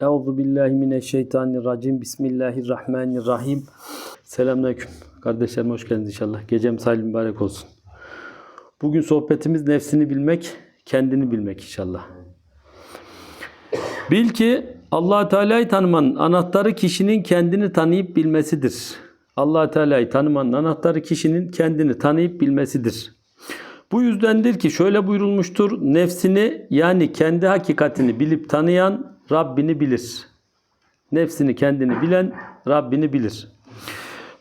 Euzu billahi mineşşeytanirracim. Bismillahirrahmanirrahim. Selamünaleyküm. Kardeşlerim hoş geldiniz inşallah. Gecemiz hayırlı mübarek olsun. Bugün sohbetimiz nefsini bilmek, kendini bilmek inşallah. Bil ki allah Teala'yı tanımanın anahtarı kişinin kendini tanıyıp bilmesidir. allah Teala'yı tanımanın anahtarı kişinin kendini tanıyıp bilmesidir. Bu yüzdendir ki şöyle buyurulmuştur. Nefsini yani kendi hakikatini bilip tanıyan Rabbini bilir. Nefsini kendini bilen Rabbini bilir.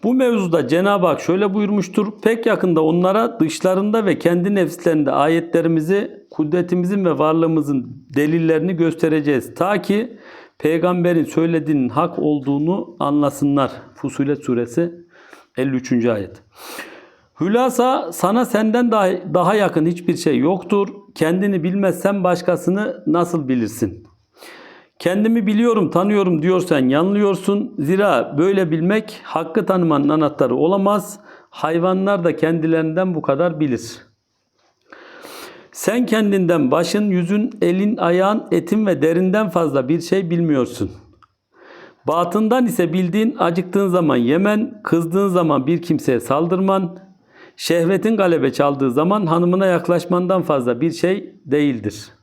Bu mevzuda Cenab-ı Hak şöyle buyurmuştur. Pek yakında onlara dışlarında ve kendi nefislerinde ayetlerimizi, kudretimizin ve varlığımızın delillerini göstereceğiz. Ta ki peygamberin söylediğinin hak olduğunu anlasınlar. Fusilet suresi 53. ayet. Hülasa sana senden daha, daha yakın hiçbir şey yoktur. Kendini bilmezsen başkasını nasıl bilirsin? Kendimi biliyorum, tanıyorum diyorsan yanılıyorsun. Zira böyle bilmek hakkı tanımanın anahtarı olamaz. Hayvanlar da kendilerinden bu kadar bilir. Sen kendinden başın, yüzün, elin, ayağın, etin ve derinden fazla bir şey bilmiyorsun. Batından ise bildiğin acıktığın zaman yemen, kızdığın zaman bir kimseye saldırman, şehvetin galebe çaldığı zaman hanımına yaklaşmandan fazla bir şey değildir.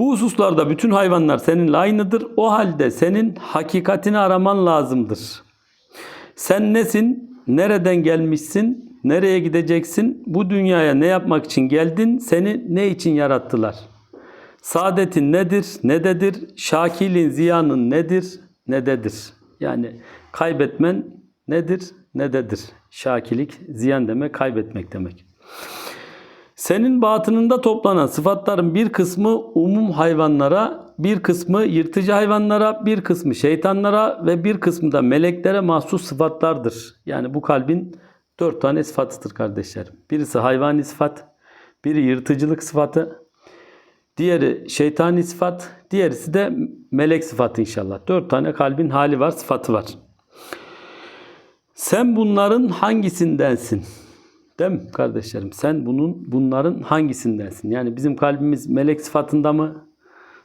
Bu hususlarda bütün hayvanlar seninle aynıdır. O halde senin hakikatini araman lazımdır. Sen nesin? Nereden gelmişsin? Nereye gideceksin? Bu dünyaya ne yapmak için geldin? Seni ne için yarattılar? Saadetin nedir? Nededir? Şakilin, ziyanın nedir? Nededir? Yani kaybetmen nedir? Nededir? Şakilik, ziyan demek, kaybetmek demek. Senin batınında toplanan sıfatların bir kısmı umum hayvanlara, bir kısmı yırtıcı hayvanlara, bir kısmı şeytanlara ve bir kısmı da meleklere mahsus sıfatlardır. Yani bu kalbin dört tane sıfatıdır kardeşlerim. Birisi hayvani sıfat, biri yırtıcılık sıfatı, diğeri şeytani sıfat, diğerisi de melek sıfatı inşallah. Dört tane kalbin hali var, sıfatı var. Sen bunların hangisindensin? Değil mi kardeşlerim? Sen bunun bunların hangisindensin? Yani bizim kalbimiz melek sıfatında mı?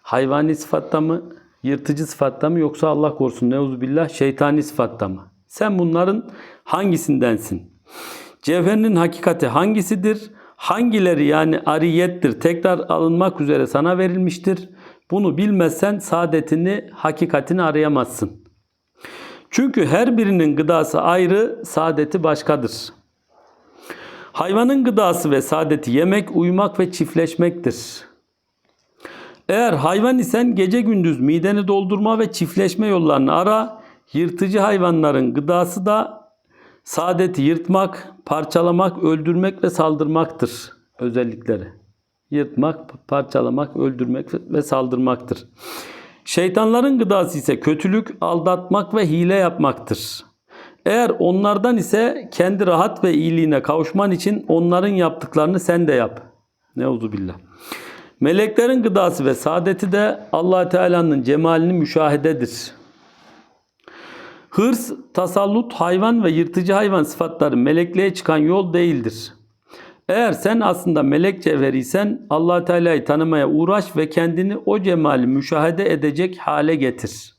Hayvani sıfatta mı? Yırtıcı sıfatta mı? Yoksa Allah korusun neuzubillah şeytani sıfatta mı? Sen bunların hangisindensin? Cevherinin hakikati hangisidir? Hangileri yani ariyettir, tekrar alınmak üzere sana verilmiştir? Bunu bilmezsen saadetini, hakikatini arayamazsın. Çünkü her birinin gıdası ayrı, saadeti başkadır. Hayvanın gıdası ve saadeti yemek, uyumak ve çiftleşmektir. Eğer hayvan isen gece gündüz mideni doldurma ve çiftleşme yollarını ara. Yırtıcı hayvanların gıdası da saadeti yırtmak, parçalamak, öldürmek ve saldırmaktır özellikleri. Yırtmak, parçalamak, öldürmek ve saldırmaktır. Şeytanların gıdası ise kötülük, aldatmak ve hile yapmaktır. Eğer onlardan ise kendi rahat ve iyiliğine kavuşman için onların yaptıklarını sen de yap. Neuzubillah. Meleklerin gıdası ve saadeti de allah Teala'nın cemalini müşahededir. Hırs, tasallut, hayvan ve yırtıcı hayvan sıfatları melekliğe çıkan yol değildir. Eğer sen aslında melek cevheriysen allah Teala'yı tanımaya uğraş ve kendini o cemali müşahede edecek hale getir.''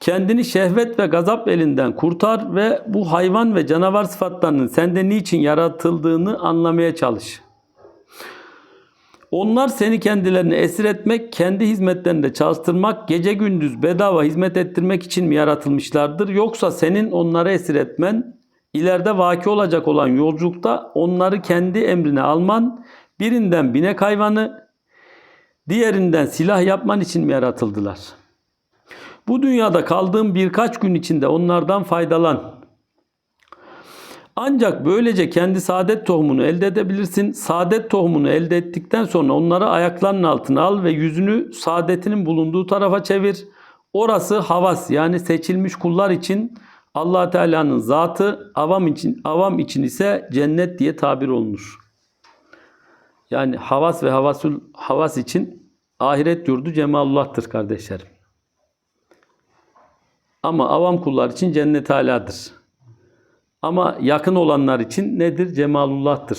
Kendini şehvet ve gazap elinden kurtar ve bu hayvan ve canavar sıfatlarının sende niçin yaratıldığını anlamaya çalış. Onlar seni kendilerini esir etmek, kendi hizmetlerinde çalıştırmak, gece gündüz bedava hizmet ettirmek için mi yaratılmışlardır? Yoksa senin onları esir etmen, ileride vaki olacak olan yolculukta onları kendi emrine alman, birinden binek hayvanı, diğerinden silah yapman için mi yaratıldılar?'' Bu dünyada kaldığın birkaç gün içinde onlardan faydalan. Ancak böylece kendi saadet tohumunu elde edebilirsin. Saadet tohumunu elde ettikten sonra onları ayaklarının altına al ve yüzünü saadetinin bulunduğu tarafa çevir. Orası havas yani seçilmiş kullar için allah Teala'nın zatı, avam için, avam için ise cennet diye tabir olunur. Yani havas ve havasul havas için ahiret yurdu cemalullah'tır kardeşlerim. Ama avam kullar için cennet aladır. Ama yakın olanlar için nedir? Cemalullah'tır.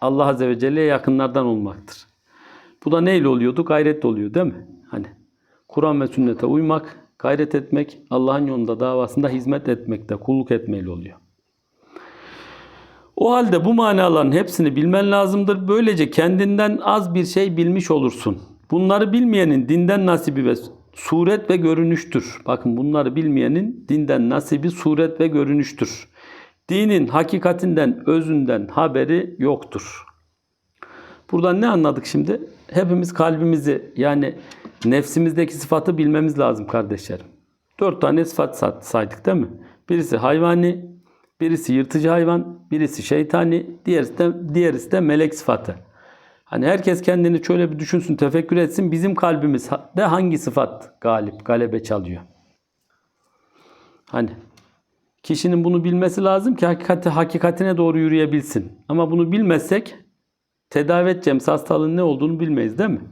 Allah Azze ve Celle'ye yakınlardan olmaktır. Bu da neyle oluyordu? Gayretle oluyor değil mi? Kur'an ve sünnete uymak, gayret etmek, Allah'ın yolunda davasında hizmet etmekte, kulluk etmeyle oluyor. O halde bu manaların hepsini bilmen lazımdır. Böylece kendinden az bir şey bilmiş olursun. Bunları bilmeyenin dinden nasibi ve suret ve görünüştür. Bakın bunları bilmeyenin dinden nasibi suret ve görünüştür. Dinin hakikatinden, özünden haberi yoktur. Buradan ne anladık şimdi? Hepimiz kalbimizi yani nefsimizdeki sıfatı bilmemiz lazım kardeşlerim. Dört tane sıfat sa- saydık değil mi? Birisi hayvani, birisi yırtıcı hayvan, birisi şeytani, diğerisi de, diğerisi de melek sıfatı. Hani herkes kendini şöyle bir düşünsün, tefekkür etsin. Bizim kalbimiz de hangi sıfat galip, galebe çalıyor? Hani kişinin bunu bilmesi lazım ki hakikati, hakikatine doğru yürüyebilsin. Ama bunu bilmezsek tedavi edeceğimiz hastalığın ne olduğunu bilmeyiz değil mi?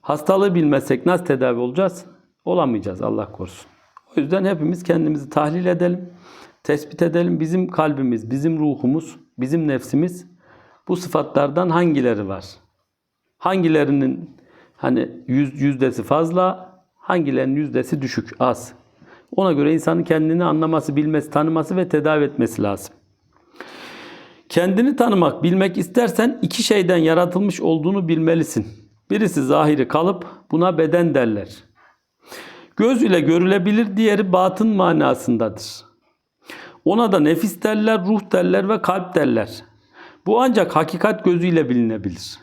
Hastalığı bilmezsek nasıl tedavi olacağız? Olamayacağız Allah korusun. O yüzden hepimiz kendimizi tahlil edelim, tespit edelim. Bizim kalbimiz, bizim ruhumuz, bizim nefsimiz bu sıfatlardan hangileri var? Hangilerinin hani yüz, yüzdesi fazla, hangilerinin yüzdesi düşük, az. Ona göre insanın kendini anlaması, bilmesi, tanıması ve tedavi etmesi lazım. Kendini tanımak, bilmek istersen iki şeyden yaratılmış olduğunu bilmelisin. Birisi zahiri kalıp buna beden derler. Göz ile görülebilir, diğeri batın manasındadır. Ona da nefis derler, ruh derler ve kalp derler. Bu ancak hakikat gözüyle bilinebilir.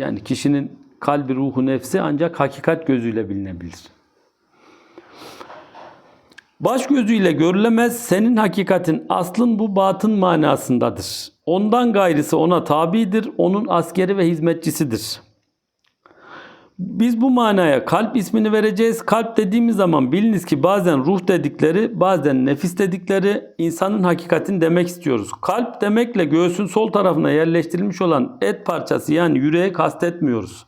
Yani kişinin kalbi, ruhu, nefsi ancak hakikat gözüyle bilinebilir. Baş gözüyle görülemez, senin hakikatin aslın bu batın manasındadır. Ondan gayrısı ona tabidir, onun askeri ve hizmetçisidir. Biz bu manaya kalp ismini vereceğiz. Kalp dediğimiz zaman biliniz ki bazen ruh dedikleri, bazen nefis dedikleri insanın hakikatin demek istiyoruz. Kalp demekle göğsün sol tarafına yerleştirilmiş olan et parçası yani yüreği kastetmiyoruz.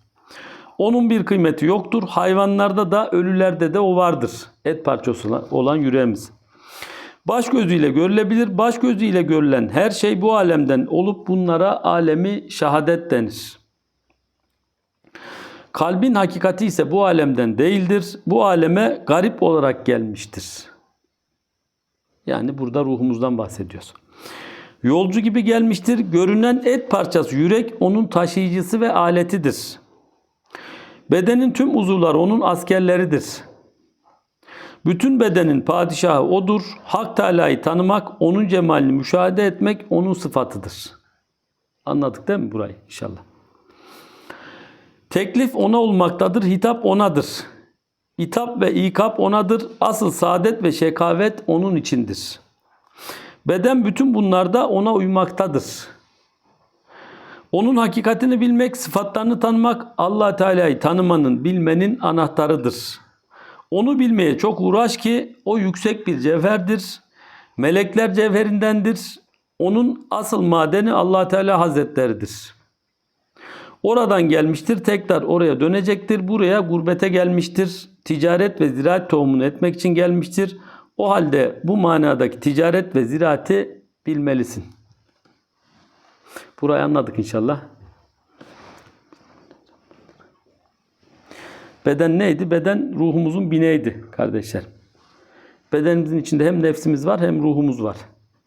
Onun bir kıymeti yoktur. Hayvanlarda da ölülerde de o vardır. Et parçası olan yüreğimiz. Baş gözüyle görülebilir. Baş gözüyle görülen her şey bu alemden olup bunlara alemi şehadet denir. Kalbin hakikati ise bu alemden değildir. Bu aleme garip olarak gelmiştir. Yani burada ruhumuzdan bahsediyoruz. Yolcu gibi gelmiştir. Görünen et parçası yürek onun taşıyıcısı ve aletidir. Bedenin tüm uzuvları onun askerleridir. Bütün bedenin padişahı odur. Hak Teala'yı tanımak, onun cemalini müşahede etmek onun sıfatıdır. Anladık değil mi burayı inşallah? Teklif ona olmaktadır, hitap onadır. İtap ve ikap onadır. Asıl saadet ve şekavet onun içindir. Beden bütün bunlarda ona uymaktadır. Onun hakikatini bilmek, sıfatlarını tanımak allah Teala'yı tanımanın, bilmenin anahtarıdır. Onu bilmeye çok uğraş ki o yüksek bir cevherdir. Melekler cevherindendir. Onun asıl madeni allah Teala Hazretleridir. Oradan gelmiştir, tekrar oraya dönecektir. Buraya gurbete gelmiştir. Ticaret ve ziraat tohumunu etmek için gelmiştir. O halde bu manadaki ticaret ve ziraati bilmelisin. Burayı anladık inşallah. Beden neydi? Beden ruhumuzun bineğiydi kardeşler. Bedenimizin içinde hem nefsimiz var hem ruhumuz var.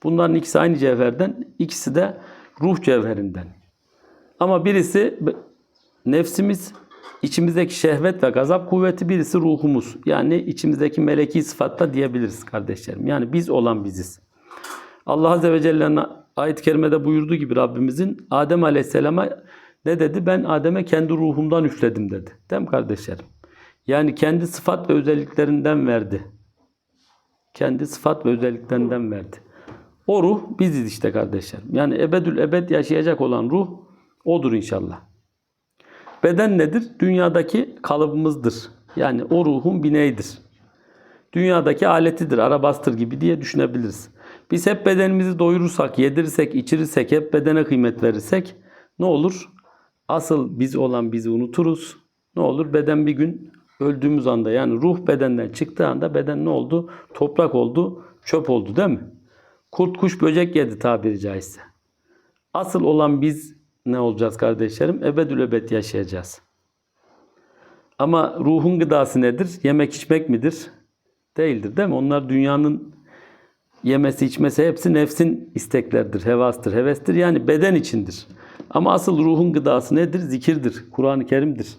Bunların ikisi aynı cevherden, ikisi de ruh cevherinden. Ama birisi nefsimiz, içimizdeki şehvet ve gazap kuvveti, birisi ruhumuz. Yani içimizdeki meleki sıfatta diyebiliriz kardeşlerim. Yani biz olan biziz. Allah Azze ve Celle'nin ayet-i kerimede buyurduğu gibi Rabbimizin Adem Aleyhisselam'a ne dedi? Ben Adem'e kendi ruhumdan üfledim dedi. Değil mi kardeşlerim? Yani kendi sıfat ve özelliklerinden verdi. Kendi sıfat ve özelliklerinden verdi. O ruh biziz işte kardeşlerim. Yani ebedül ebed yaşayacak olan ruh odur inşallah. Beden nedir? Dünyadaki kalıbımızdır. Yani o ruhun bineğidir. Dünyadaki aletidir, arabastır gibi diye düşünebiliriz. Biz hep bedenimizi doyurursak, yedirirsek, içirirsek, hep bedene kıymet verirsek ne olur? Asıl biz olan bizi unuturuz. Ne olur? Beden bir gün öldüğümüz anda yani ruh bedenden çıktığı anda beden ne oldu? Toprak oldu, çöp oldu değil mi? Kurt kuş böcek yedi tabiri caizse. Asıl olan biz ne olacağız kardeşlerim? Ebedül ebed yaşayacağız. Ama ruhun gıdası nedir? Yemek içmek midir? Değildir değil mi? Onlar dünyanın yemesi içmesi hepsi nefsin isteklerdir, hevastır, hevestir. Yani beden içindir. Ama asıl ruhun gıdası nedir? Zikirdir, Kur'an-ı Kerim'dir.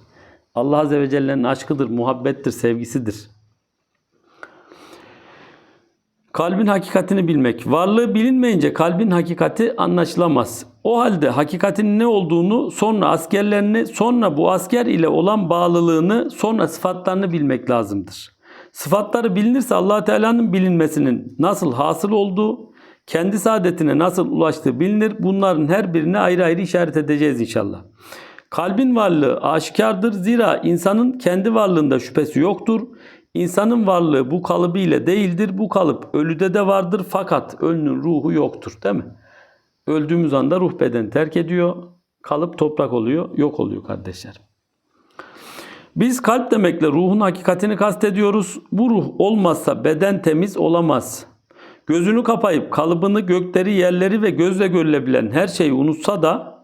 Allah Azze ve Celle'nin aşkıdır, muhabbettir, sevgisidir. Kalbin hakikatini bilmek. Varlığı bilinmeyince kalbin hakikati anlaşılamaz. O halde hakikatin ne olduğunu, sonra askerlerini, sonra bu asker ile olan bağlılığını, sonra sıfatlarını bilmek lazımdır. Sıfatları bilinirse allah Teala'nın bilinmesinin nasıl hasıl olduğu, kendi saadetine nasıl ulaştığı bilinir. Bunların her birine ayrı ayrı işaret edeceğiz inşallah. Kalbin varlığı aşikardır. Zira insanın kendi varlığında şüphesi yoktur. İnsanın varlığı bu kalıbı ile değildir. Bu kalıp ölüde de vardır fakat ölünün ruhu yoktur değil mi? Öldüğümüz anda ruh beden terk ediyor. Kalıp toprak oluyor, yok oluyor kardeşler. Biz kalp demekle ruhun hakikatini kastediyoruz. Bu ruh olmazsa beden temiz olamaz. Gözünü kapayıp kalıbını, gökleri, yerleri ve gözle görülebilen her şeyi unutsa da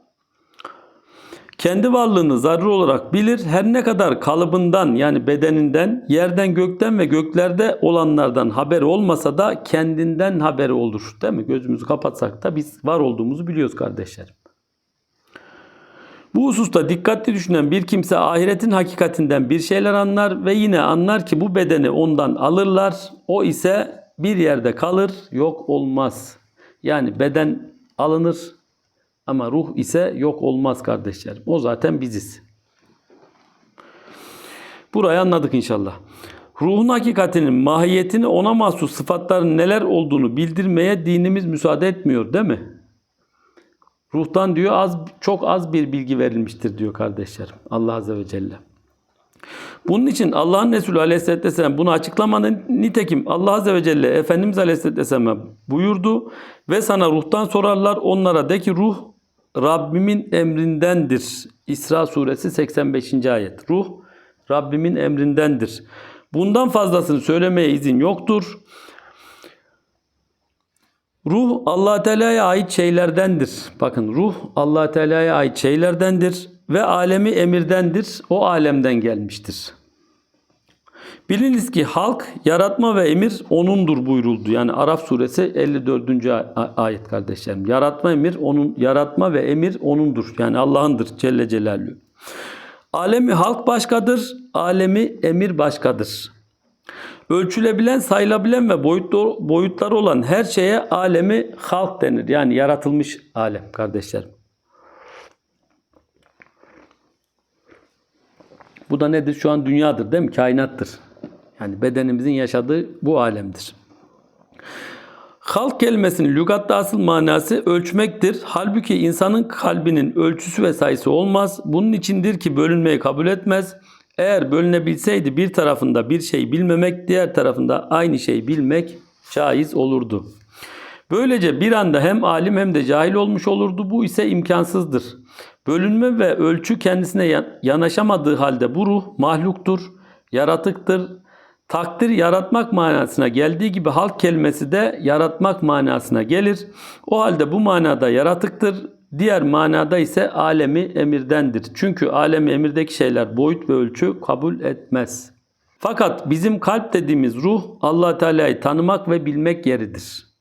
kendi varlığını zarur olarak bilir. Her ne kadar kalıbından yani bedeninden, yerden, gökten ve göklerde olanlardan haberi olmasa da kendinden haberi olur. Değil mi? Gözümüzü kapatsak da biz var olduğumuzu biliyoruz kardeşlerim. Bu hususta dikkatli düşünen bir kimse ahiretin hakikatinden bir şeyler anlar ve yine anlar ki bu bedeni ondan alırlar. O ise bir yerde kalır, yok olmaz. Yani beden alınır ama ruh ise yok olmaz kardeşlerim. O zaten biziz. Burayı anladık inşallah. Ruhun hakikatinin, mahiyetini, ona mahsus sıfatların neler olduğunu bildirmeye dinimiz müsaade etmiyor değil mi? Ruhtan diyor az çok az bir bilgi verilmiştir diyor kardeşlerim. Allah Azze ve Celle. Bunun için Allah'ın Resulü Aleyhisselatü Vesselam bunu açıklamanın nitekim Allah Azze ve Celle Efendimiz Aleyhisselatü Vesselam'a buyurdu ve sana ruhtan sorarlar onlara de ki ruh Rabbimin emrindendir. İsra suresi 85. ayet. Ruh Rabbimin emrindendir. Bundan fazlasını söylemeye izin yoktur. Ruh Allah Teala'ya ait şeylerdendir. Bakın ruh Allah Teala'ya ait şeylerdendir ve alemi emirdendir. O alemden gelmiştir. Biliniz ki halk yaratma ve emir onundur buyuruldu. Yani Araf suresi 54. ayet kardeşlerim. Yaratma emir onun yaratma ve emir onundur. Yani Allah'ındır Celle Celaluhu. Alemi halk başkadır, alemi emir başkadır. Ölçülebilen, sayılabilen ve boyutlu, boyutları olan her şeye alemi halk denir. Yani yaratılmış alem kardeşlerim. Bu da nedir? Şu an dünyadır değil mi? Kainattır. Yani bedenimizin yaşadığı bu alemdir. Halk kelimesinin lügatta asıl manası ölçmektir. Halbuki insanın kalbinin ölçüsü ve sayısı olmaz. Bunun içindir ki bölünmeyi kabul etmez. Eğer bölünebilseydi bir tarafında bir şey bilmemek, diğer tarafında aynı şey bilmek caiz olurdu. Böylece bir anda hem alim hem de cahil olmuş olurdu. Bu ise imkansızdır. Bölünme ve ölçü kendisine yanaşamadığı halde bu ruh mahluktur, yaratıktır. Takdir yaratmak manasına geldiği gibi halk kelimesi de yaratmak manasına gelir. O halde bu manada yaratıktır. Diğer manada ise alemi emirdendir. Çünkü alemi emirdeki şeyler boyut ve ölçü kabul etmez. Fakat bizim kalp dediğimiz ruh Allah Teala'yı tanımak ve bilmek yeridir.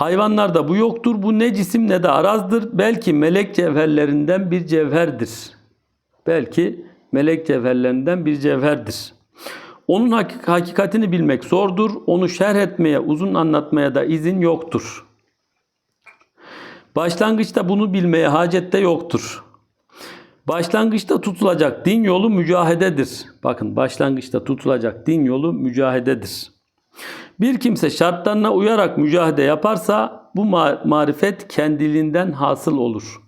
Hayvanlarda bu yoktur. Bu ne cisim ne de arazdır. Belki melek cevherlerinden bir cevherdir. Belki melek cevherlerinden bir cevherdir. Onun hakikatini bilmek zordur. Onu şerh etmeye, uzun anlatmaya da izin yoktur. Başlangıçta bunu bilmeye hacette yoktur. Başlangıçta tutulacak din yolu mücahededir. Bakın başlangıçta tutulacak din yolu mücahededir. Bir kimse şartlarına uyarak mücahede yaparsa bu marifet kendiliğinden hasıl olur.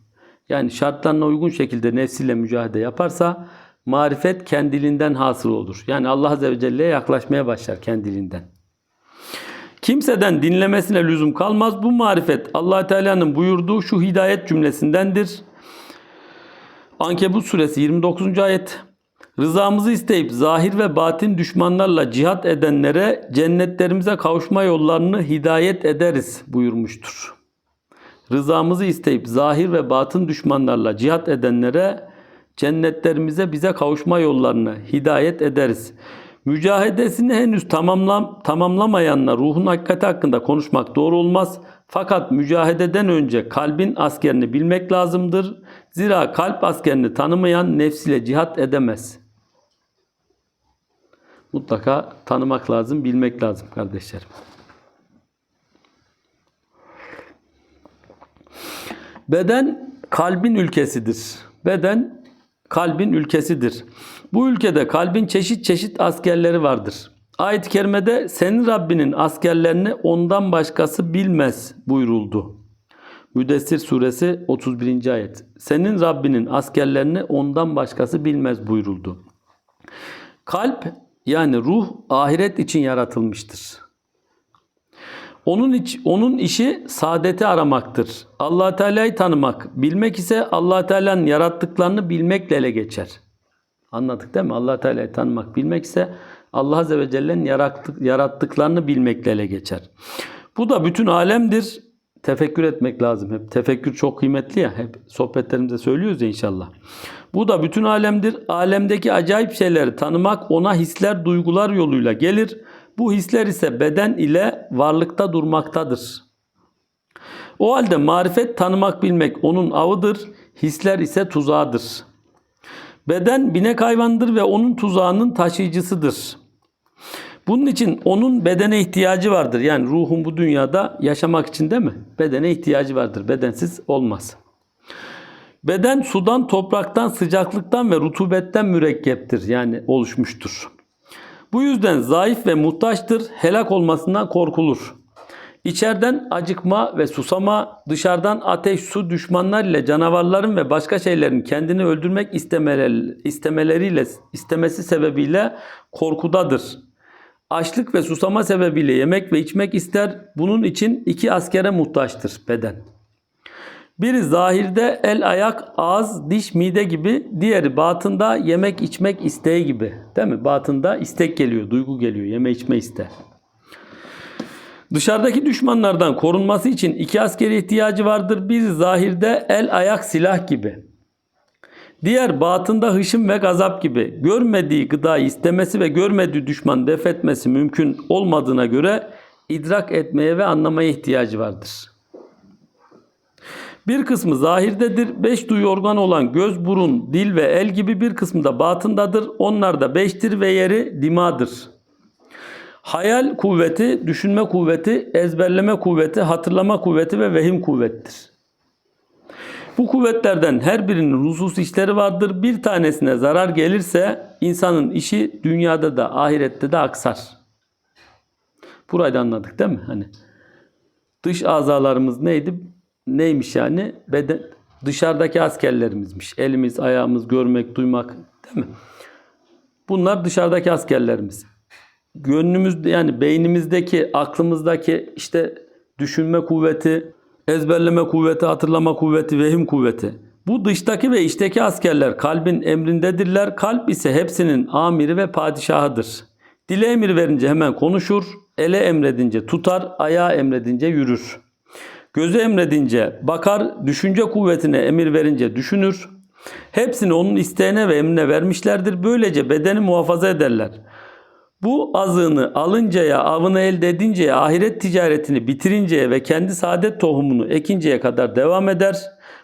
Yani şartlarına uygun şekilde nefsiyle mücahede yaparsa marifet kendiliğinden hasıl olur. Yani Allah Azze ve Celle'ye yaklaşmaya başlar kendiliğinden. Kimseden dinlemesine lüzum kalmaz. Bu marifet allah Teala'nın buyurduğu şu hidayet cümlesindendir. Ankebut suresi 29. ayet. Rızamızı isteyip zahir ve batin düşmanlarla cihat edenlere cennetlerimize kavuşma yollarını hidayet ederiz buyurmuştur. Rızamızı isteyip zahir ve batın düşmanlarla cihat edenlere cennetlerimize bize kavuşma yollarını hidayet ederiz. Mücahedesini henüz tamamlam, tamamlamayanla ruhun hakikati hakkında konuşmak doğru olmaz. Fakat mücahededen önce kalbin askerini bilmek lazımdır. Zira kalp askerini tanımayan nefsiyle cihat edemez. Mutlaka tanımak lazım, bilmek lazım kardeşlerim. Beden kalbin ülkesidir. Beden kalbin ülkesidir. Bu ülkede kalbin çeşit çeşit askerleri vardır. Ayet-i kerimede senin Rabbinin askerlerini ondan başkası bilmez buyuruldu. Müdessir suresi 31. ayet. Senin Rabbinin askerlerini ondan başkası bilmez buyuruldu. Kalp yani ruh ahiret için yaratılmıştır. Onun iç, onun işi saadeti aramaktır. Allah Teala'yı tanımak, bilmek ise Allah Teala'nın yarattıklarını bilmekle ele geçer. Anladık değil mi? Allah Teala'yı tanımak, bilmek ise Allah Azze ve Celle'nin yarattık, yarattıklarını bilmekle ele geçer. Bu da bütün alemdir. Tefekkür etmek lazım hep. Tefekkür çok kıymetli ya. Hep sohbetlerimizde söylüyoruz ya inşallah. Bu da bütün alemdir. Alemdeki acayip şeyleri tanımak ona hisler, duygular yoluyla gelir. Bu hisler ise beden ile varlıkta durmaktadır. O halde marifet tanımak bilmek onun avıdır, hisler ise tuzağıdır. Beden binek hayvandır ve onun tuzağının taşıyıcısıdır. Bunun için onun bedene ihtiyacı vardır. Yani ruhun bu dünyada yaşamak için değil mi? Bedene ihtiyacı vardır. Bedensiz olmaz. Beden sudan, topraktan, sıcaklıktan ve rutubetten mürekkeptir. Yani oluşmuştur. Bu yüzden zayıf ve muhtaçtır, helak olmasından korkulur. İçeriden acıkma ve susama, dışarıdan ateş, su, düşmanlar ile canavarların ve başka şeylerin kendini öldürmek istemeleri, istemeleriyle, istemesi sebebiyle korkudadır. Açlık ve susama sebebiyle yemek ve içmek ister. Bunun için iki askere muhtaçtır beden. Biri zahirde el, ayak, ağız, diş, mide gibi. Diğeri batında yemek, içmek isteği gibi. Değil mi? Batında istek geliyor, duygu geliyor, yeme içme ister. Dışarıdaki düşmanlardan korunması için iki askere ihtiyacı vardır. Bir zahirde el, ayak, silah gibi. Diğer batında hışım ve gazap gibi. Görmediği gıdayı istemesi ve görmediği düşman def etmesi mümkün olmadığına göre idrak etmeye ve anlamaya ihtiyacı vardır. Bir kısmı zahirdedir. Beş duyu organı olan göz, burun, dil ve el gibi bir kısmı da batındadır. Onlar da beştir ve yeri dimadır. Hayal kuvveti, düşünme kuvveti, ezberleme kuvveti, hatırlama kuvveti ve vehim kuvvettir. Bu kuvvetlerden her birinin husus işleri vardır. Bir tanesine zarar gelirse insanın işi dünyada da ahirette de aksar. Burayı da anladık değil mi? Hani dış azalarımız neydi? Neymiş yani? Beden, dışarıdaki askerlerimizmiş. Elimiz, ayağımız, görmek, duymak değil mi? Bunlar dışarıdaki askerlerimiz. Gönlümüzde yani beynimizdeki, aklımızdaki işte düşünme kuvveti, ezberleme kuvveti, hatırlama kuvveti, vehim kuvveti. Bu dıştaki ve içteki askerler kalbin emrindedirler. Kalp ise hepsinin amiri ve padişahıdır. Dile emir verince hemen konuşur, ele emredince tutar, ayağa emredince yürür. Gözü emredince bakar, düşünce kuvvetine emir verince düşünür. Hepsini onun isteğine ve emrine vermişlerdir. Böylece bedeni muhafaza ederler. Bu azığını alıncaya, avını elde edinceye, ahiret ticaretini bitirinceye ve kendi saadet tohumunu ekinceye kadar devam eder.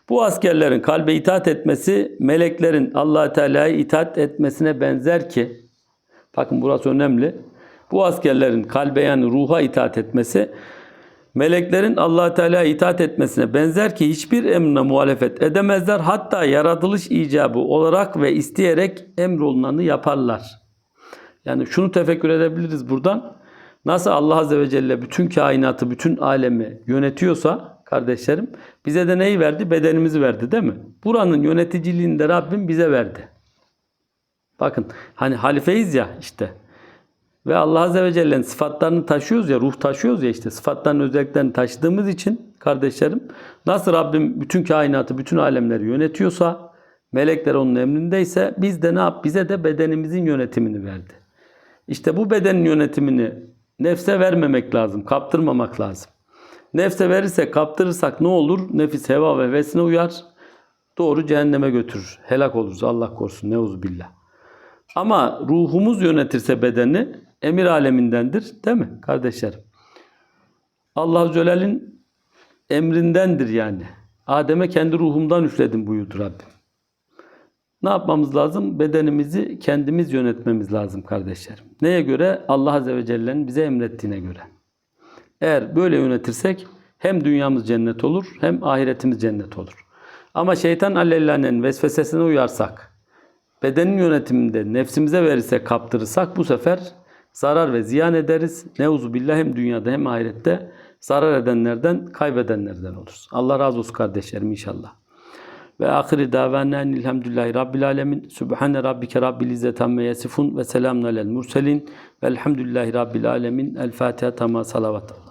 Bu askerlerin kalbe itaat etmesi, meleklerin allah Teala'ya itaat etmesine benzer ki, bakın burası önemli. Bu askerlerin kalbe yani ruha itaat etmesi, meleklerin allah Teala'ya itaat etmesine benzer ki hiçbir emrine muhalefet edemezler. Hatta yaratılış icabı olarak ve isteyerek emrolunanı yaparlar. Yani şunu tefekkür edebiliriz buradan. Nasıl Allah Azze ve Celle bütün kainatı, bütün alemi yönetiyorsa kardeşlerim bize de neyi verdi? Bedenimizi verdi değil mi? Buranın yöneticiliğini de Rabbim bize verdi. Bakın hani halifeyiz ya işte. Ve Allah Azze ve Celle'nin sıfatlarını taşıyoruz ya, ruh taşıyoruz ya işte sıfatların özelliklerini taşıdığımız için kardeşlerim nasıl Rabbim bütün kainatı, bütün alemleri yönetiyorsa melekler onun emrindeyse biz de ne yap? Bize de bedenimizin yönetimini verdi. İşte bu bedenin yönetimini nefse vermemek lazım, kaptırmamak lazım. Nefse verirsek, kaptırırsak ne olur? Nefis heva ve hevesine uyar. doğru cehenneme götürür. Helak oluruz Allah korusun. Neuzubillah. Ama ruhumuz yönetirse bedeni emir alemindendir. Değil mi kardeşlerim? Allah Celal'in emrindendir yani. Adem'e kendi ruhumdan üfledim buyurdu Rabbim. Ne yapmamız lazım? Bedenimizi kendimiz yönetmemiz lazım kardeşlerim. Neye göre? Allah Azze ve Celle'nin bize emrettiğine göre. Eğer böyle yönetirsek hem dünyamız cennet olur hem ahiretimiz cennet olur. Ama şeytan allellanenin vesvesesine uyarsak, bedenin yönetiminde nefsimize verirsek, kaptırırsak bu sefer zarar ve ziyan ederiz. Neuzubillah hem dünyada hem ahirette zarar edenlerden, kaybedenlerden oluruz. Allah razı olsun kardeşlerim inşallah. Ve ahiri davana elhamdülillahi rabbil alemin. Subhane rabbike rabbil izzeti amme yasifun ve selamun alel murselin. Velhamdülillahi rabbil alemin. El Fatiha tamam salavat.